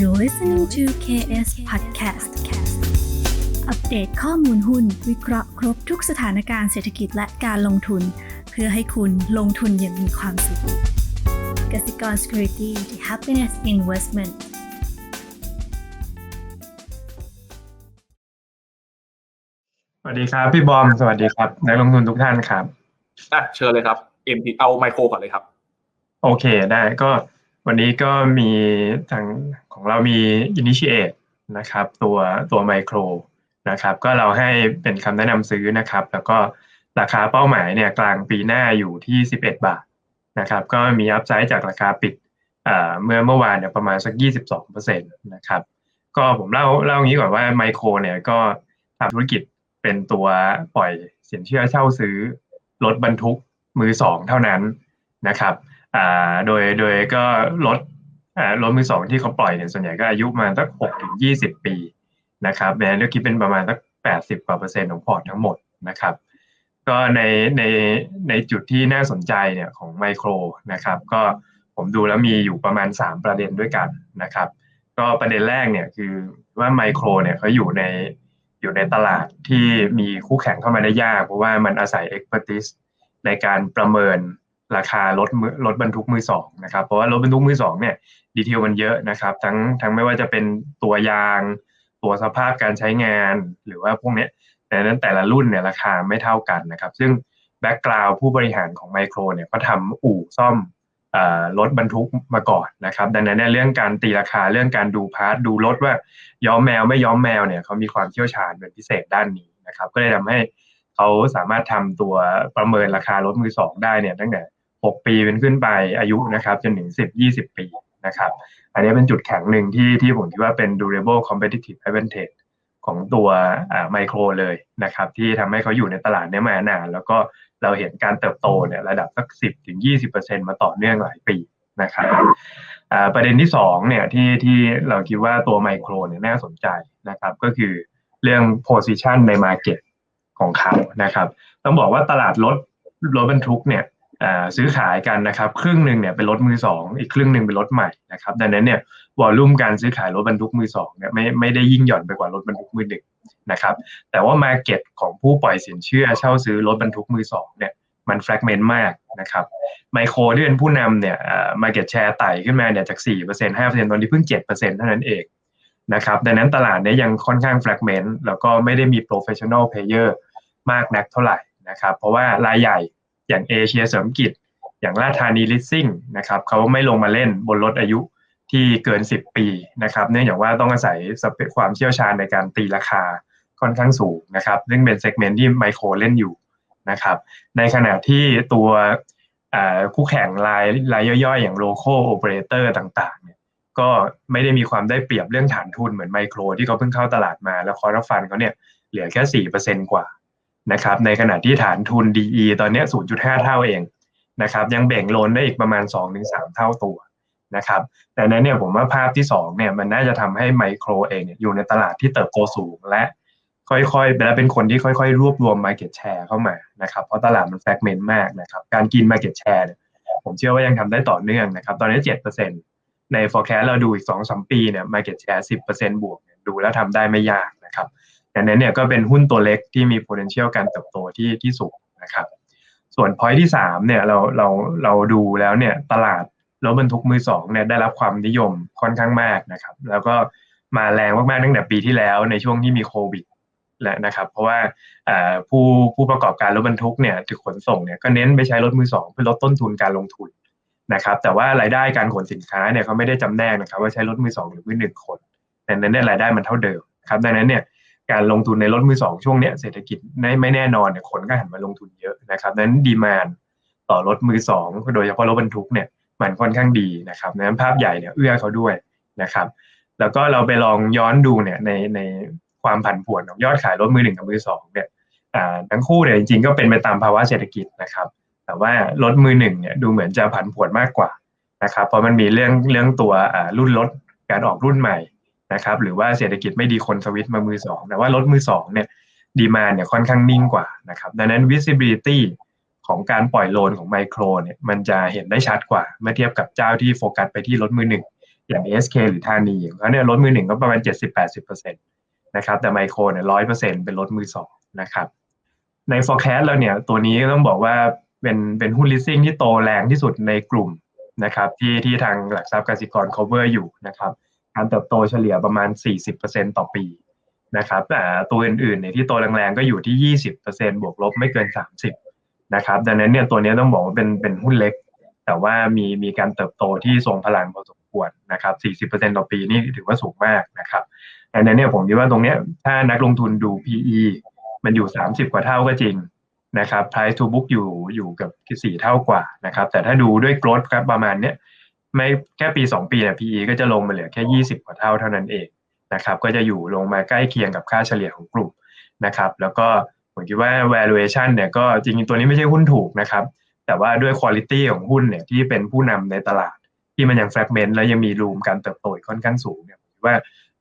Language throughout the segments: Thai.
You're listening to KS Podcast อัปเดตข้อมูลหุ้น วิเคราะห์ครบทุกสถานการณ์เศรษฐกิจและการลงทุน เพื่อให้คุณลงทุนอย่างมีความสุขกสิกร Security the Happiness Investment สวัสดีครับ พี่บอม สวัสดีครับนักลงทุนทุกท่านครับอะเชิญเลยครับ MP เอาไมโครก่อนเลยครับ โอเคได้ก็ วันนี้ก็มีทางของเรามี Initiate นะครับ ตัวตัวไมโครนะครับ ก็เราให้เป็นคำแนะนำซื้อนะครับ แล้วก็ราคาเป้าหมายเนี่ยกลางปีหน้าอยู่ที่ 11 บาทนะครับ ก็มีอัพไซด์จากราคาปิดเมื่อเมื่อวานเนี่ยประมาณสัก 22%นะครับ ก็ผมเล่าเล่าอย่างนี้ก่อนว่าไมโครเนี่ยก็ทำธุรกิจเป็นตัวปล่อยสินเชื่อเช่าซื้อรถบรรทุกมือสองเท่านั้นนะครับ อ่าโดยโดยก็รถอ่ารถมือสองที่เขาปล่อยเนี่ยส่วนใหญ่ก็อายุมาสักหกถึงยี่สิบปีนะครับแบรนด์ก็คิดเป็นประมาณสักแปดสิบกว่าเปอร์เซ็นต์ของพอร์ตทั้งหมดนะครับ ก็ในในในจุดที่น่าสนใจเนี่ยของไมโครนะครับ ก็ผมดูแล้วมีอยู่ประมาณ 3 ประเด็นด้วยกันนะครับ ก็ประเด็นแรกเนี่ยคือว่าไมโครเนี่ยเขาอยู่ในอยู่ในตลาดที่มีคู่แข่งเข้ามาได้ยาก เพราะว่ามันอาศัย expertise ในการประเมิน ราคารถมือรถบรรทุกมือสองนะครับ เพราะว่ารถบรรทุกมือสองเนี่ยดีเทลมันเยอะนะครับ ทั้งทั้งไม่ว่าจะเป็นตัวยาง ตัวสภาพการใช้งาน หรือว่าพวกเนี้ยแต่นั้นแต่ละรุ่นเนี่ยราคาไม่เท่ากันนะครับ ซึ่งแบ็กกราวผู้บริหารของไมโครเนี่ยก็ทำอู่ซ่อมรถบรรทุกมาก่อนนะครับ ดังนั้นเรื่องการตีราคาเรื่องการดูพาร์ทดูรถว่าย้อมแมวไม่ย้อมแมวเนี่ยเขามีความเชี่ยวชาญเป็นพิเศษด้านนี้นะครับ ก็เลยทำให้เขาสามารถทำตัวประเมินราคารถมือสองได้เนี่ยตั้งแต่ 6 ปีเป็นขึ้นไปอายุนะครับ จนถึง 10 20 ปีนะครับ อันนี้เป็นจุดแข็งหนึ่งที่ที่ผมคิดว่าเป็น durable competitive advantage ของตัวไมโครเลยนะครับ ที่ทำให้เขาอยู่ในตลาดนี้มานาน แล้วก็เราเห็นการเติบโตเนี่ยระดับสัก 10ถึง20%มาต่อเนื่องหลายปีนะครับประเด็นที่2เนี่ยที่ที่เราคิดว่าตัวไมโครเนี่ยน่าสนใจนะครับ ก็คือเรื่อง position ใน market ของเขานะครับ ต้องบอกว่าตลาดรถรถบรรทุกเนี่ย ซื้อขายกันนะครับครึ่งหนึ่งเนี่ยเป็นรถมือสองอีกครึ่งหนึ่งเป็นรถใหม่นะครับดังนั้นเนี่ยวอลลุ่มการซื้อขายรถบรรทุกมือสองเนี่ยไม่ไม่ได้ยิ่งหย่อนไปกว่ารถบรรทุกมือหนึ่งนะครับแต่ว่ามาเก็ตของผู้ปล่อยสินเชื่อเช่าซื้อรถบรรทุกมือสองเนี่ยมันแฟกเมนต์มากนะครับไมโครที่เป็นผู้นำเนี่ยมาเก็ตแชร์ไต่ขึ้นมาเนี่ยจาก4% 5%ตอนนี้เพิ่ง 7%เท่านั้นเองนะครับดังนั้นตลาดเนี้ยังค่อนข้างแฟกเมนต์แล้วก็ไม่ได้มีโปรเฟชชั่นอลเพลเยอร์มากนักเท่าไหร่นะครับเพราะว่ารายใหญ่ อย่างเอเชียเสริมกิจ อย่างราธานีลิสซิ่งนะครับเขาไม่ลงมาเล่นบนรถอายุที่เกิน 10 ปีนะครับ เนื่องจากว่าต้องอาศัยความเชี่ยวชาญในการตีราคาค่อนข้างสูงนะครับซึ่งเป็นเซกเมนต์ที่ไมโครเล่นอยู่นะครับ ในขณะที่ตัวคู่แข่งรายรายย่อยๆ อย่างโลโก้โอเปอเรเตอร์ต่างๆเนี่ยก็ไม่ได้มีความได้เปรียบเรื่องฐานทุนเหมือนไมโคร ที่เขาเพิ่งเข้าตลาดมาแล้วคอร์ฟันเขาเนี่ยเหลือแค่สี่เปอร์เซ็นกว่า นะครับในขณะที่ฐานทุน DE ตอนนี้ 0.5 เท่าเองนะครับยังแบ่งโลนได้อีกประมาณ 2-3 เท่าตัวนะครับแต่นั้นเนี่ยผมว่าภาพที่2เนี่ยมันน่าจะทำให้ไมโครเองเยอยู่ในตลาดที่เติบโตสูงและค่อยๆและเป็นคนที่ค่อยๆ รวบรวม Market Share เข้ามานะครับเพราะตลาดมันแฟกเมนต์มากนะครับการกิน Market Share เนี่ยผมเชื่อว่ายังทำได้ต่อเนื่องนะครับตอนนี้7%ใน forecast เราดูอีก 2-3 ปีเนี่ย Market Share 10%บวกดูแล้วทำได้ไม่ยากนะครับ ดังนั้นเนี่ยก็เป็นหุ้นตัวเล็กที่มี potential การเติบโตที่ที่สูงนะครับ ส่วน point ที่3เนี่ยเราเราเราดูแล้วเนี่ยตลาดรถบรรทุกมือสองเนี่ยได้รับความนิยมค่อนข้างมากนะครับ แล้วก็มาแรงมากๆตั้งแต่ปีที่แล้วในช่วงที่มีโควิดแหละนะครับ เพราะว่าผู้ผู้ประกอบการรถบรรทุกเนี่ยถือขนส่งเนี่ยก็เน้นไปใช้รถมือสองเพื่อลดต้นทุนการลงทุนนะครับ แต่ว่ารายได้การขนสินค้าเนี่ยเขาไม่ได้จำแนกนะครับ ว่าใช้รถมือสองหรือมือหนึ่งคนแต่นั้นเนี่ยรายได้มันเท่าเดิมครับดังนั้นเนี่ย การลงทุนในรถมือสองช่วงนี้เศรษฐกิจไม่แน่นอนเนี่ยคนก็หันมาลงทุนเยอะนะครับนั้นดีมานต่อรถมือสองโดยเฉพาะรถบรรทุกเนี่ยมันค่อนข้างดีนะครับนั้นภาพใหญ่เนี่ยเอื้อเขาด้วยนะครับ แล้วก็เราไปลองย้อนดูเนี่ยในในความผันผวนของยอดขายรถมือหนึ่งกับมือสองเนี่ยทั้งคู่เนี่ยจริงๆก็เป็นไปตามภาวะเศรษฐกิจนะครับ แต่ว่ารถมือหนึ่งเนี่ยดูเหมือนจะผันผวนมากกว่านะครับเพราะมันมีเรื่องเรื่องตัวรุ่นรถการออกรุ่นใหม่ นะครับหรือว่าเศรษฐกิจไม่ดีคนสวิตมามือสองแต่ว่ารถมือสองเนี่ยดีมาเนี่ยค่อนข้างนิ่งกว่านะครับดังนั้น visibility ของการปล่อยโลนของไมโครเนี่ยมันจะเห็นได้ชัดกว่า เมื่อเทียบกับเจ้าที่โฟกัสไปที่รถมือหนึ่งอย่าง SK หรือธานีเขาเนี่ยรถมือหนึ่งก็ประมาณ 70-80%นะครับแต่ไมโครเนี่ยร้อยเปอร์เซ็นเป็นรถมือสองนะครับใน forecast แล้วเนี่ยตัวนี้ต้องบอกว่าเป็นเป็นหุ้น leasing ที่โตแรงที่สุดในกลุ่มนะครับที่ที่ทางหลักทรัพย์กสิกร cover อยู่นะครับ การเติบโตเฉลี่ยประมาณ 40%ต่อปีนะครับแต่ตัวอื่นๆเนี่ยที่โตแรงๆก็อยู่ที่ 20%บวกลบไม่เกิน 30นะครับดังนั้นเนี่ยตัวนี้ต้องบอกว่าเป็นเป็นหุ้นเล็ก แต่ว่ามีมีการเติบโตที่ทรงพลังพอสมควรนะครับ 40%ต่อปีนี่ถือว่าสูงมากนะครับดังนั้นเนี่ยผมคิดว่าตรงเนี้ยถ้านักลงทุนดู PE มันอยู่ 30 กว่าเท่าก็จริงนะครับ price to book อยู่อยู่กับสี่เท่ากว่านะครับ แต่ถ้าดูด้วย growth ครับประมาณเนี้ย ไม่แค่ปี 2 ปีเนี่ย PE ก็จะลงมาเหลือแค่ 20 กว่าเท่าเท่านั้นเองนะครับ ก็จะอยู่ลงมาใกล้เคียงกับค่าเฉลี่ยของกลุ่มนะครับ แล้วก็ผมคิดว่า valuation เนี่ยก็จริงๆตัวนี้ไม่ใช่หุ้นถูกนะครับ แต่ว่าด้วยคุณภาพของหุ้นเนี่ยที่เป็นผู้นำในตลาด ที่มันยัง fragment และยังมีรูมการเติบโตค่อนข้างสูงเนี่ยผมคิดว่า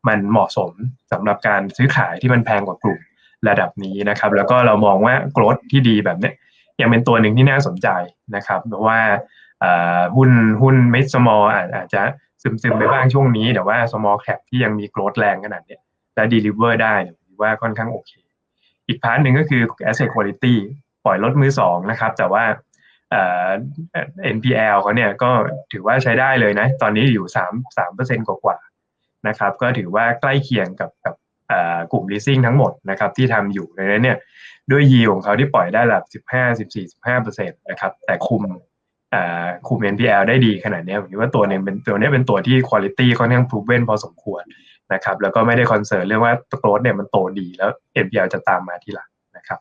มันเหมาะสมสำหรับการซื้อขายที่มันแพงกว่ากลุ่มระดับนี้นะครับ แล้วก็เรามองว่า growth ที่ดีแบบเนี้ยยังเป็นตัวหนึ่งที่น่าสนใจนะครับเพราะว่า หุ้นหุ้น mid small อาจจะซึมๆไปบ้างช่วงนี้ แต่ว่า small cap ที่ยังมี growth แรงขนาดนี้และ deliver ได้ว่าค่อนข้างโอเค อีกพาร์ทหนึ่งก็คือ asset quality ปล่อยรถมือสองนะครับ แต่ว่า NPL เขาเนี่ยก็ถือว่าใช้ได้เลยนะ ตอนนี้อยู่3 3เปอร์เซ็นต์กว่านะครับ ก็ถือว่าใกล้เคียงกับกับกลุ่ม leasing ทั้งหมดนะครับที่ทำอยู่ดังนั้นเนี่ยด้วยยีของเขาที่ปล่อยได้ระดับ15 14 15เปอร์เซ็นต์นะครับแต่คุม คุม NPL ได้ดีขนาดนี้ผมคิดว่าตัวนึงเป็นตัวนี้เป็นตัวที่ quality ค่อนข้าง proven พอสมควรนะครับแล้วก็ไม่ได้คอนเซิร์นเรื่องว่าตัวโกรดเนี่ยมันโตดีแล้ว NPL จะตามมาทีหลังนะครับ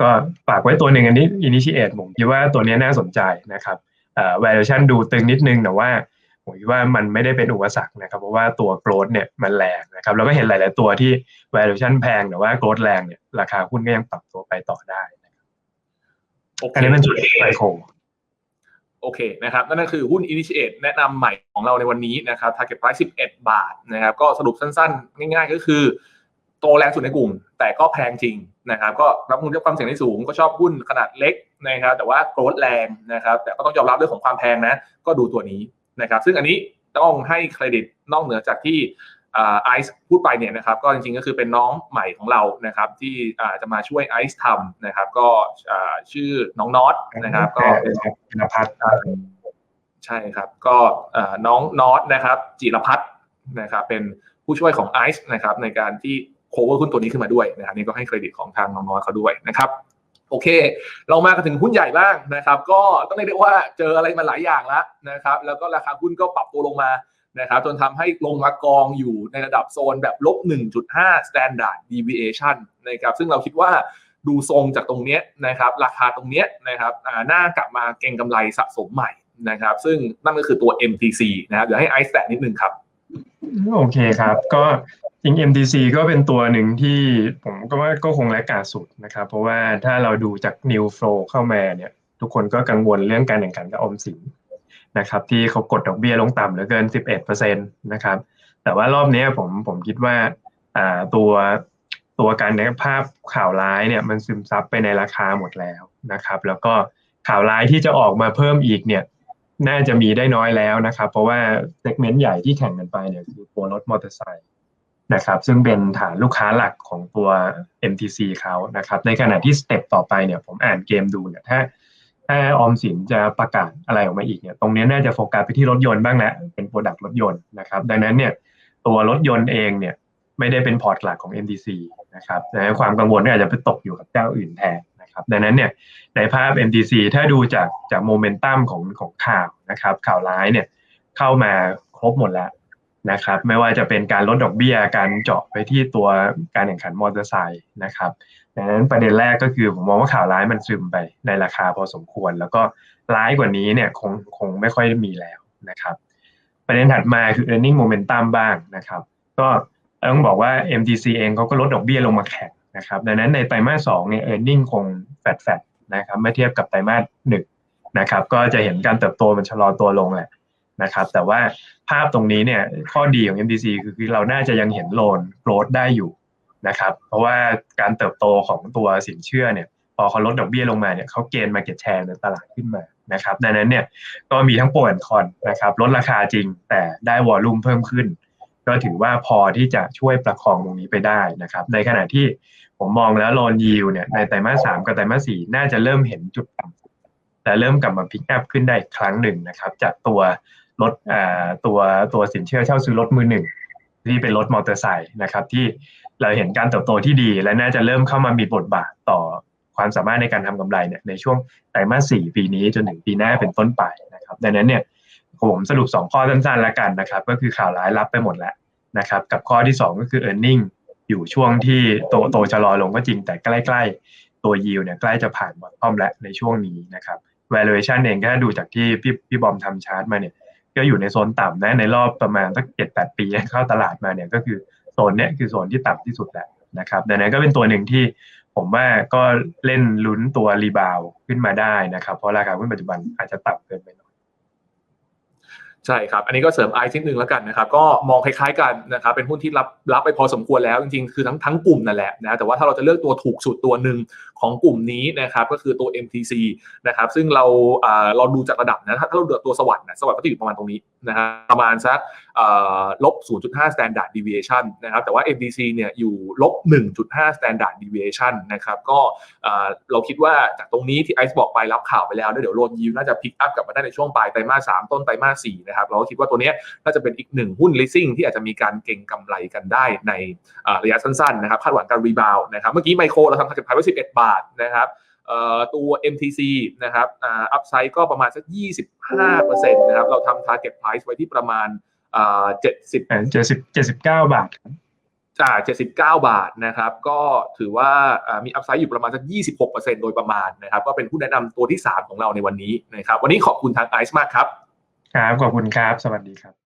ก็ฝากไว้ตัวหนึ่งอันนี้ initiate ผมคิดว่าตัวนี้น่าสนใจนะครับเอ่อ valuation ดูตึงนิดนึงแต่ว่าผมคิดว่ามันไม่ได้เป็นอุปสรรคนะครับเพราะว่าตัว growth เนี่ยมันแรงนะครับแล้วก็เห็นหลาย ๆ ตัวที่ valuation แพงแต่ว่า growth แรงเนี่ยราคาหุ้นก็ยังปรับตัวไปต่อได้นะครับโอเคอันนี้เป็นจุดไมโคร โอเคนะครับนั่นก็คือหุ้น Initiate แนะนำใหม่ของเราในวันนี้นะครับ Target Price 11 บาทนะครับก็สรุปสั้นๆ ง่ายๆ ก็คือ โตแรงสุดในกลุ่ม แต่ก็แพงจริงนะครับก็รับมูลค่าความเสี่ยงที่สูง ก็ชอบหุ้นขนาดเล็กนะครับแต่ว่าโกรดแรงนะครับแต่ก็ต้องยอมรับเรื่องของความแพงนะ ก็ดูตัวนี้นะครับซึ่งอันนี้ต้องให้เครดิตนอกเหนือจากที่ ไอซ์พูดไปเนี่ยนะครับก็จริงๆก็คือเป็นน้องใหม่ของเรานะครับที่จะมาช่วยไอซ์ทำนะครับ ก็ชื่อน้องน็อตนะครับก็เป็นนภัทรใช่ครับ ก็น้องน็อตนะครับจิรพัฒน์นะครับเป็นผู้ช่วยของไอซ์นะครับในการที่โคเวอร์หุ้นตัวนี้ขึ้นมาด้วยนะครับนี่ก็ให้เครดิตของทางน้องน็อตเขาด้วยนะครับโอเค เรามากันถึงหุ้นใหญ่บ้างนะครับ ก็ต้องเรียกได้ว่าเจออะไรมาหลายอย่างแล้วนะครับ แล้วก็ราคาหุ้นก็ปรับตัวลงมา นะครับจนทำให้ลงมากองอยู่ในระดับโซนแบบลบ 1.5 standard deviation นะครับซึ่งเราคิดว่าดูทรงจากตรงนี้นะครับราคาตรงนี้นะครับน่ากลับมาเก็งกำไรสะสมใหม่นะครับซึ่งนั่นก็คือตัว MTC นะครับเดี๋ยวให้ไอซ์แตะนิดนึงครับ โอเคครับก็จริง MTC ก็เป็นตัวหนึ่งที่ผมก็ว่าก็คงแลกการสุดนะครับ เพราะว่าถ้าเราดูจาก New Flow เข้ามาเนี่ยทุกคนก็กังวลเรื่องการแข่งขันกับออมสิน นะครับที่เขากดดอกเบี้ยลงต่ำเหลือเกิน 11%นะครับ แต่ว่ารอบนี้ผมผมคิดว่าอ่าตัวตัวการในภาพข่าวร้ายเนี่ยมันซึมซับไปในราคาหมดแล้วนะครับ แล้วก็ข่าวร้ายที่จะออกมาเพิ่มอีกเนี่ยน่าจะมีได้น้อยแล้วนะครับ เพราะว่าเซกเมนต์ใหญ่ที่แข่งกันไปเนี่ยคือตัวรถมอเตอร์ไซค์นะครับซึ่งเป็นฐานลูกค้าหลักของตัว MTC เขานะครับในขณะที่สเต็ปต่อไปเนี่ยผมอ่านเกมดูเนี่ยถ้า ถ้าออมสินจะประกาศอะไรออกมาอีกเนี่ยตรงนี้น่าจะโฟกัสไปที่รถยนต์บ้างแล้วเป็นโปรดักต์รถยนต์นะครับ ดังนั้นเนี่ยตัวรถยนต์เองเนี่ยไม่ได้เป็นพอร์ตหลักของ MTC นะครับดังนั้นความกังวลก็อาจจะไปตกอยู่กับเจ้าอื่นแทนนะครับ ดังนั้นเนี่ยในภาพ MTC ถ้าดูจากจากโมเมนตัมของของข่าวนะครับ ข่าวร้ายเนี่ยเข้ามาครบหมดแล้วนะครับ ไม่ว่าจะเป็นการลดดอกเบี้ยการเจาะไปที่ตัวการแข่งขันมอเตอร์ไซค์นะครับ ดังนั้นประเด็นแรกก็คือผมมองว่าข่าวร้ายมันซึมไปในราคาพอสมควร แล้วก็ร้ายกว่านี้เนี่ยคงคงไม่ค่อยมีแล้วนะครับ ประเด็นถัดมาคือ earning momentum บ้างนะครับ ก็ต้องบอกว่า MTC เองเขาก็ลดดอกเบี้ยลงมาแข่งนะครับ ดังนั้นในไตรมาสสองเนี่ย earning คงแฟดแฟดนะครับเมื่อเทียบกับไตรมาสหนึ่งนะครับ ก็จะเห็นการเติบโตมันชะลอตัวลงแหละนะครับ แต่ว่าภาพตรงนี้เนี่ยข้อดีของ MTC คือคือเราน่าจะยังเห็นโลนโกรดได้อยู่ นะครับ เพราะว่าการเติบโตของตัวสินเชื่อเนี่ยพอเขาลดดอกเบี้ยลงมาเนี่ยเขาเกณฑ์มาเก็ตแชร์ในตลาดขึ้นมานะครับดังนั้นเนี่ยก็มีทั้งโปรแอนคอนนะครับลดราคาจริงแต่ได้วอลลุ่มเพิ่มขึ้น ก็ถือว่าพอที่จะช่วยประคองตรงนี้ไปได้นะครับ ในขณะที่ผมมองแล้วโลนยิวเนี่ยในไตรมาสสามกับไตรมาสสี่น่าจะเริ่มเห็นจุดต่ำแต่เริ่มกลับมาพิกอัพขึ้นได้ครั้งหนึ่งนะครับ จากตัวรถตัวตัวสินเชื่อเช่าซื้อรถมือหนึ่ง ที่เป็นรถมอเตอร์ไซค์นะครับ ที่เราเห็นการเติบโตที่ดี และน่าจะเริ่มเข้ามามีบทบาทต่อความสามารถในการทำกำไรเนี่ยในช่วงไตรมาสสี่ปีนี้จนถึงปีหน้าเป็นต้นไปนะครับดังนั้นเนี่ยผมสรุป 2 ข้อสั้นๆแล้วกันนะครับ ก็คือข่าวร้ายรับไปหมดแล้วนะครับ กับข้อที่ 2 ก็คือ e a r n i n g อยู่ช่วงที่โตโตชะลอลงก็จริงแต่ใกล้ ๆ ตัว yield เนี่ยใกล้จะผ่านบอททอมแล้วในช่วงนี้นะครับ valuation เองก็ดูจากที่พี่พี่บอมทำชาร์ตมาเนี่ย ก็อยู่ในโซนต่ำนะในรอบประมาณสักเจ็ดแปดปีเข้าตลาดมาเนี่ยก็คือโซนเนี้ยคือโซนที่ต่ำที่สุดแหล้วนะครับดังนั้นก็เป็นตัวหนึ่งที่ผมว่าก็เล่นลุ้นตัวรีบาวขึ้นมาได้นะครับ เพราะราคาหุ้นปัจจุบันอาจจะต่ำเกินไปหน่อยใช่ครับ อันนี้ก็เสริมไอซ์นิดนึงแล้วกันนะครับ ก็มองคล้ายๆกันนะครับ เป็นหุ้นที่รับรับไปพอสมควรแล้วจริงๆ คือทั้งทั้งกลุ่มนั่นแหละนะ แต่ว่าถ้าเราจะเลือกตัวถูกสุดตัวหนึ่งของกลุ่มนี้นะครับก็คือตัว MTC นะครับซึ่งเราเราดูจากระดับนะถ้าถ้าเราดูตัวสวัสด์นะสวัสด์ก็จะอยู่ประมาณตรงนี้นะฮะประมาณสักลบ 0.5 standard deviation นะครับแต่ว่า MTC เนี่ยอยู่ลบ 1.5 standard deviation นะครับก็เราคิดว่าจากตรงนี้ที่ไอซ์บอกไปรับข่าวไปแล้วเดี๋ยวโรนยิวน่าจะพิกอัพกลับมาได้ในช่วงปลายไตรมาสสามต้นไตรมาสสี่นะครับเราก็คิดว่าตัวเนี้ยน่าจะเป็นอีกหนึ่งหุ้น leasing ที่อาจจะมีการเก็งกำไรกันได้ในระยะสั้นๆนะครับคาดหวังการรีบาวนะครับเมื่อกี้ไมโครเราทำ target price ไว้11บาทนะครับเอ่อตัว MTC นะครับอ่าอัพไซด์ก็ประมาณสัก 25%นะครับเราทำ target price ไว้ที่ประมาณอ่า70เจ็ดสิบเจ็ดสิบเก้าบาทจ่าย79บาทนะครับ ก็ถือว่าอ่ามีอัพไซด์อยู่ประมาณสัก26%โดยประมาณนะครับ ก็เป็นผู้แนะนำตัวที่3ของเราในวันนี้นะครับ วันนี้ขอบคุณทางไอซ์มากครับ ครับ ขอบคุณครับ สวัสดีครับ